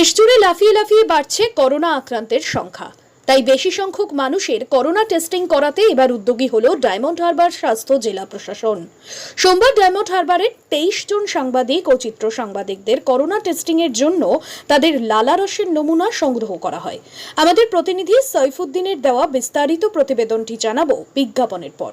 দেশজুড়ে লাফিয়ে লাফিয়ে বাড়ছে করোনা আক্রান্তের সংখ্যা। তাই বেশি সংখ্যক মানুষের করোনা টেস্টিং করাতে এবার উদ্যোগী হল ডায়মন্ড হারবার স্বাস্থ্য জেলা প্রশাসন। সোমবার ডায়মন্ড হারবারের তেইশ জন সাংবাদিক ও চিত্র সাংবাদিকদের করোনা টেস্টিং এর জন্য তাদের লালারসের নমুনা সংগ্রহ করা হয়। আমাদের প্রতিনিধি সৈফুদ্দিনের দেওয়া বিস্তারিত প্রতিবেদনটি জানাব বিজ্ঞাপনের পর।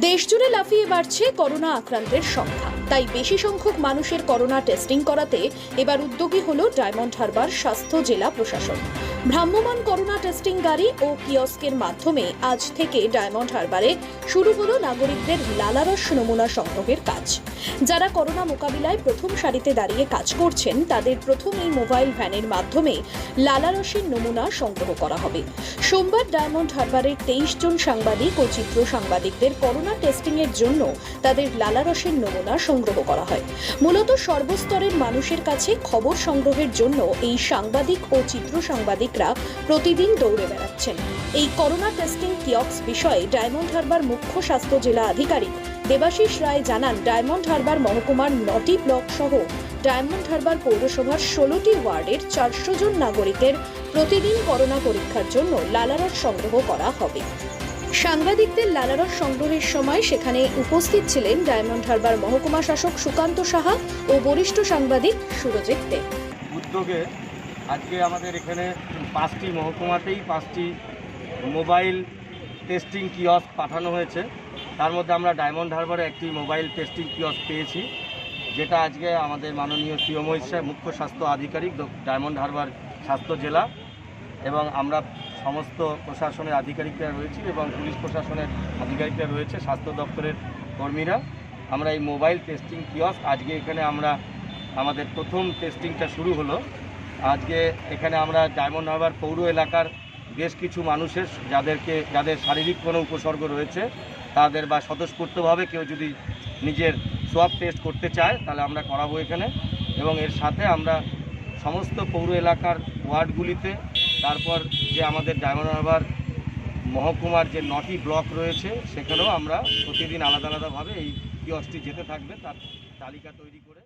দেশজুড়ে লাফিয়ে বাড়ছে করোনা আক্রান্তের সংখ্যা। তাই বেশি সংখ্যক মানুষের করোনা টেস্টিং করাতে এবার উদ্যোগী হল ডায়মন্ড হারবার স্বাস্থ্য জেলা প্রশাসন। ভ্রাম্যমান করোনা টেস্টিং গাড়ি ও কিয়স্কের মাধ্যমে আজ থেকে ডায়মন্ড হারবারে শুরু হলো নাগরিকদের লালারস নমুনা সংগ্রহের কাজ। যারা করোনা মোকাবিলায় প্রথম সারিতে দাঁড়িয়ে কাজ করছেন, তাদের প্রথম এই মোবাইল ভ্যানের মাধ্যমে লালারসের নমুনা সংগ্রহ করা হবে। সোমবার ডায়মন্ড হারবারের তেইশ জন সাংবাদিক ও চিত্র সাংবাদিকদের করোনা টেস্টিং এর জন্য তাদের লালারসের নমুনা সংগ্রহ করা হয়। মূলত সর্বস্তরের মানুষের কাছে খবর সংগ্রহের জন্য এই সাংবাদিক ও চিত্র সাংবাদিকরা প্রতিদিন দৌড়ে বেড়াচ্ছেন। এই করোনা টেস্টিং কিয়ক্স বিষয়ে ডায়মন্ড হারবার মুখ্য স্বাস্থ্য জেলা আধিকারিক দেবাশিস রায় জানান ডায়মন্ড হারবার মহকুমার নটি ব্লক সহ ডায়মন্ড হারবার পৌরসভার ষোলোটি ওয়ার্ডের চারশো জন নাগরিকের প্রতিদিন করোনা পরীক্ষার জন্য লালারস সংগ্রহ করা হবে। সাংবাদিকদের লালারস সংগ্রহের সময় সেখানে উপস্থিত ছিলেন ডায়মন্ড হারবার মহকুমা শাসক সুকান্ত সাহা ও বরিষ্ঠ সাংবাদিক সুরজিৎ দেব উদ্যোগে আজকে আমাদের এখানে পাঁচটি মহকুমাতেই পাঁচটি মোবাইল টেস্টিং কিয়স্ক পাঠানো হয়েছে। তার মধ্যে আমরা ডায়মন্ড হারবারে একটি মোবাইল টেস্টিং কিয়স্ক পেয়েছি, যেটা আজকে আমাদের মাননীয় সাহেব, মুখ্য স্বাস্থ্য আধিকারিক ডায়মন্ড হারবার স্বাস্থ্য জেলা এবং আমরা সমস্ত প্রশাসনের আধিকারিকরা রয়েছে এবং পুলিশ প্রশাসনের আধিকারিকরা রয়েছে, স্বাস্থ্য দপ্তরের কর্মীরা। আমরা এই মোবাইল টেস্টিং কিয়স্ক, আজকে এখানে আমরা, আমাদের প্রথম টেস্টিংটা শুরু হলো। আজকে এখানে আমরা ডায়মন্ড হারবার পৌর এলাকার বেশ কিছু মানুষের, যাদেরকে, যাদের শারীরিক কোনো উপসর্গ রয়েছে, তাদের বা স্বতঃস্ফূর্তভাবে কেউ যদি নিজের সোয়াব টেস্ট করতে চায়, তাহলে আমরা করাবো এখানে। এবং এর সাথে আমরা সমস্ত পৌর এলাকার ওয়ার্ডগুলিতে তারপর যে আমাদের ডায়মন্ড হারবার মহকুমার যে নটি ব্লক রয়েছে, সেখানেও আমরা প্রতিদিন আলাদা আলাদাভাবে এই কিয়সটি যেতে থাকবে, তার তালিকা তৈরি করে